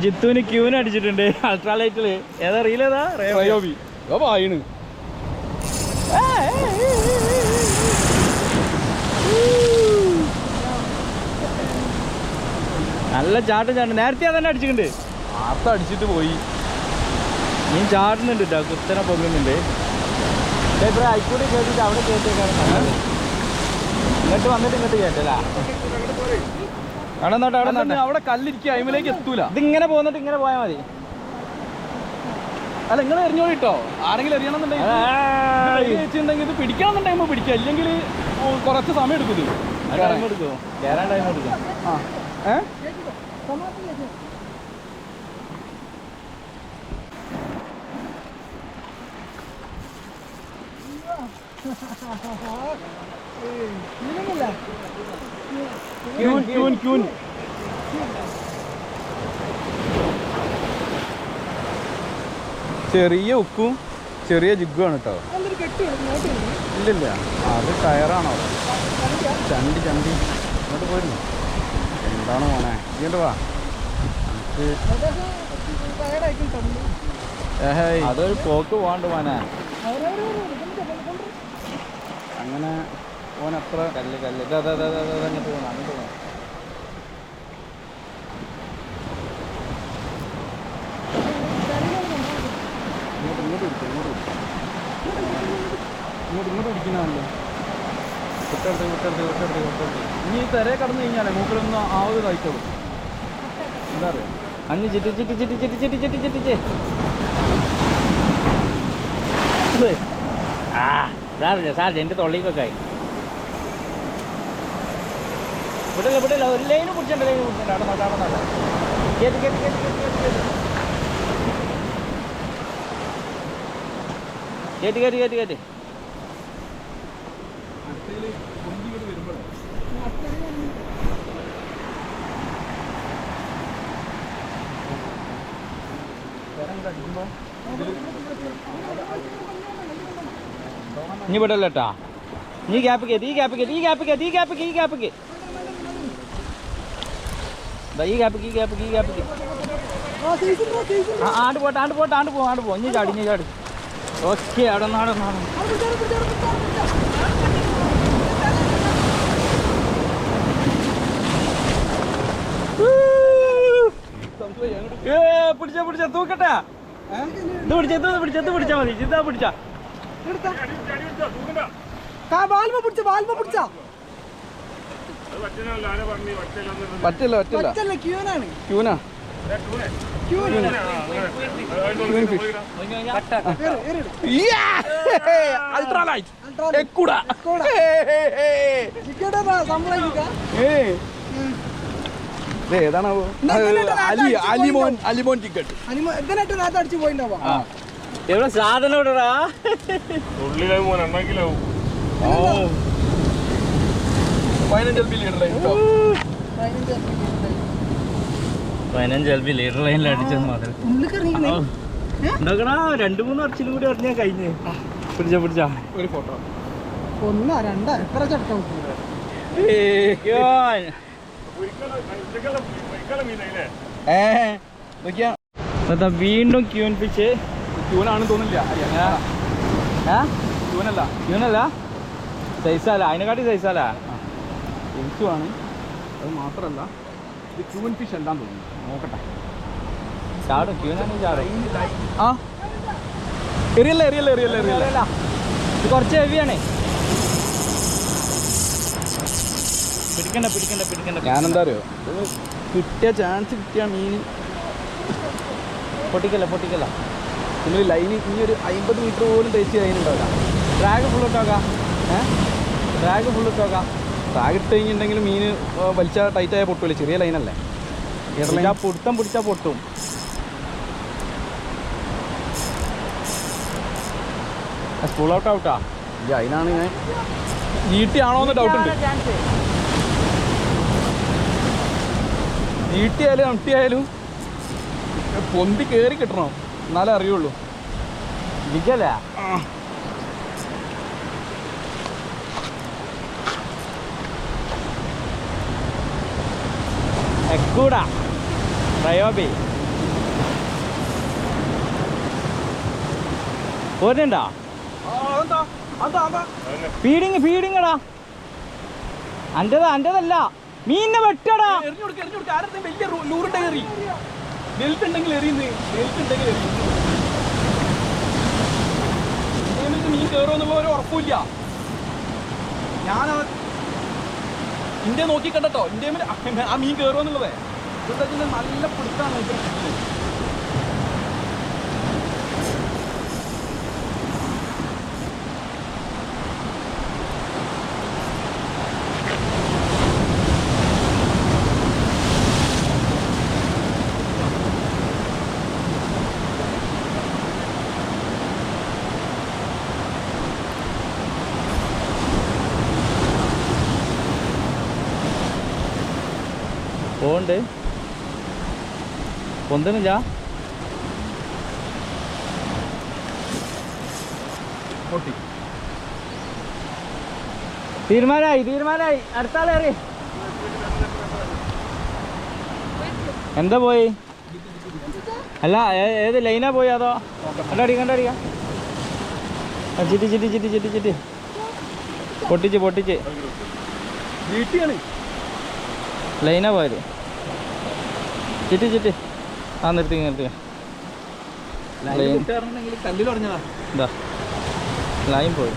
ജിത്തുവിന് ക്യൂന് അടിച്ചിട്ടുണ്ട്. അൾട്രാലൈറ്റിൽ ഏതാ റീൽ ഏതാ? റയോബി വായിണ് നല്ല ചാട്ടം ചാട്ടം. നേരത്തെ അതന്നെ അടിച്ചിട്ടുണ്ട്. അടിച്ചിട്ട് പോയി. നീ ചാടുന്നുണ്ട് കേട്ടോ കുത്തനെ പൊങ്ങുന്നുണ്ട്. അയക്കൂടി കേട്ടിട്ട് അവിടെ കേട്ടേക്കാണ് ഇങ്ങോട്ട് വന്നിട്ട് ഇങ്ങോട്ട് കേട്ടല്ല അവിടെ കല്ലിരിക്കുക അയിമലേക്ക് എത്തൂല. ഇതിങ്ങനെ പോന്നിട്ട് ഇങ്ങനെ പോയാൽ മതി. അല്ല നിങ്ങൾ എറിഞ്ഞോളി കേട്ടോ ആരെങ്കിലും എറിയണമെന്നുണ്ടെങ്കിൽ ഏയ്. വെച്ചിട്ടുണ്ടെങ്കിൽ ഇത് പിടിക്കണമെന്നുണ്ടെങ്കിൽ പിടിക്കുക. ഇല്ലെങ്കിൽ കുറച്ച് സമയം എടുക്കും ഇത്. ടൈം എടുക്കും? കയറാൻ ടൈം എടുക്കും? ആ. ഏ? ക്യൂൻ ക്യൂൻ ക്യൂൻ ചെറിയ ഉക്കും ചെറിയ ജിഗ്ഗുമാണ് കേട്ടോ. ഇല്ലില്ല. അത് ടയറാണോ? ചണ്ടി ചണ്ടി. ഇങ്ങോട്ട് പോയിരുന്നു എന്താണ് മോനെ? ഇങ്ങോട്ട് വാ. നമുക്ക് അതൊരു പോക്ക് പോകാണ്ട് പോനെ അങ്ങനെ ഓൻ അത്ര കല്ല് കല്ല്. ഇതാ ഇതാ ഇതാ അങ്ങോട്ട് പോകണം അങ്ങോട്ട് പോകണം ഇങ്ങോട്ട് ഇങ്ങോട്ട് പിടിക്കാം ഇങ്ങോട്ട് പിടിക്കാം ഇങ്ങോട്ട് ഇങ്ങോട്ട് പിടിക്കുന്നതാണല്ലോ വിട്ടെടുത്ത് വിട്ടെടുത്ത് വിട്ടെടുത്ത് വിട്ടെടുത്ത് ഇനി ഈ തിരയെ കടന്നു കഴിഞ്ഞാലേ മൂക്കിലൊന്നും ആവത് കഴിച്ചോളൂ. എന്താ അറിയാം? അഞ്ഞ് ചിറ്റി ചിറ്റി ചിറ്റി ചിറ്റി ചിറ്റി ചിറ്റി ചിറ്റി ആ സാറില്ല സാറില്ല എന്റെ തൊള്ളിക്കൊക്കെ ആയി. വിടില്ല വിടില്ല. ഒരു ലൈന് പിടിച്ചണ്ട ലൈന് പിടിച്ചണ്ട അവിടെ നോക്കാം കേട്ട് കേട്ട് കേട്ട് കേട്ട് കേട്ട് കേട്ട് കേട്ട് കേട്ട് കേട്ട് ഇനി വിടല്ല കേട്ടാ ഈ ഗ്യാപ്പ് കേട്ട് ഈ ഗ്യാപ്പ് കേട്ട് ഈ ഗ്യാപ്പ് കേട്ട് ഈ ഗ്യാപ്പ് ഈ ഗ്യാപ്പ് ഈ ഗ്യാപ്പ് ഈ ഗ്യാപ്പ് ഈ ഗ്യാപ്പ് ആ ആണ്ട് പോട്ടെ ആണ്ട് പോട്ടെ ആണ്ട് പോ ആണ്ട് പോ. ഇനി ചാടി ഇനി ചാടി. ഓക്കെ അവിടെ നിന്ന് അവിടെ നിന്ന് പിടിച്ച പിടിച്ച തൂക്കട്ടെ. ഇത് പിടിച്ച ഇത് പിടിച്ച ഇത് പിടിച്ചാ മതി. ഇതാ പിടിച്ച. വാൽമ പിടിച്ച വാൽമ പിടിച്ച. പറ്റില്ല പറ്റില്ല. ക്യൂനാ? അലി അലിമോൻ അലിമോൻ ടിക്കറ്റ് എവിടെ സാധനം ഇടടാ ഓ പതിനഞ്ച് ബില്യൺ കേട്ടോ പതിനഞ്ച് ബി ലീഡർ ലൈനിൽ അടിച്ചത് മാത്രം. ഉണ്ടാക്കണ രണ്ട് മൂന്ന് വർഷത്തിലും കൂടി അറിഞ്ഞാൽ കഴിഞ്ഞ്. പിടിച്ച പിടിച്ച. ഒരു ഫോട്ടോ ഒന്നോ രണ്ടോ? എത്ര ചട്ടം ഏ നോക്കിയാ. വീണ്ടും ക്യൂൻ പിച്ച് ക്യൂനാണെന്ന് തോന്നില്ല ക്യൂനല്ല. ക്യൂനല്ല? സൈസാല അതിനെക്കാട്ടി സൈസാല ആണ് അത് മാത്രമല്ല ഇത് ക്യൂൻ ഫിഷ് അല്ലാന്ന് തോന്നുന്നു. നോക്കട്ടെ. ചാടും ക്യൂനാണ് ചാടും. ആ. എറിയല്ല എറിയല്ല എറിയല്ല എറിയല്ല? ഇത് കുറച്ച് ഹെവിയാണ്. പിടിക്കണ്ട പിടിക്കണ്ട പിടിക്കണ്ട ഞാനെന്താ അറിയോ? കിട്ടിയ ചാൻസ് കിട്ടിയ മീൻ. പൊട്ടിക്കല്ല പൊട്ടിക്കല്ല. നിങ്ങൾ ലൈന് ഇനി ഒരു അമ്പത് മീറ്റർ പോലും തേച്ച് അതിനുണ്ടാവില്ല ഡ്രാഗ് ഫുൾ ഇട്ടോക്കാം. ഏ? Drag full ഇട്ടോക്കാം. ടാഗ് ഇട്ട് കഴിഞ്ഞിട്ടുണ്ടെങ്കിൽ മീൻ വലിച്ച ടൈറ്റായ പൊട്ടുമല്ലേ ചെറിയ ലൈനല്ലേ പിടിച്ചാ പൊടുത്തം പിടിച്ചാ പൊട്ടും. സ്കൂൾ ഔട്ട് ഔട്ടാ ഇല്ല അതിനാണ് ഞാൻ ഈട്ടിയാണോ എന്ന് ഡൗട്ട് ഉണ്ട്. ഈട്ടിയായാലും അമിട്ടിയായാലും പൊന്തി കയറി കിട്ടണം. എന്നാലേ അറിയുള്ളൂ. വിജയല്ലേ എക്കൂട റയോബി പോരുന്നുണ്ടോ? ഫീഡിങ് പീടിങ്ങടാ അന്റെതാ അന്റെതല്ല. മീനെ വെട്ടടാ. മീൻ കയറുമെന്നുള്ള ഒരു ഉറപ്പില്ല ഞാൻ ഇന്ത്യ നോക്കി കണ്ടോ ഇന്ത്യ ആ മീൻ കയറുമെന്നുള്ളതേ എന്താ നല്ല പിടുത്താണ് പോണ്ട് പൊന്തണില്ല തീരുമാനായി തീരുമാനമായി അടുത്ത ആളേറി എന്താ പോയി? അല്ല ഏത് ലൈനാ പോയി അതോ? കണ്ടടി കണ്ടടിക്ക. ചിറ്റി ചിറ്റി ചിറ്റി ചിറ്റി ചിറ്റി പൊട്ടിച്ച് പൊട്ടിച്ച്. ലൈനാ പോയത്. ചിറ്റി ചിറ്റി ആ നിർത്തി നിർത്തി. ലൈൻ പോയി.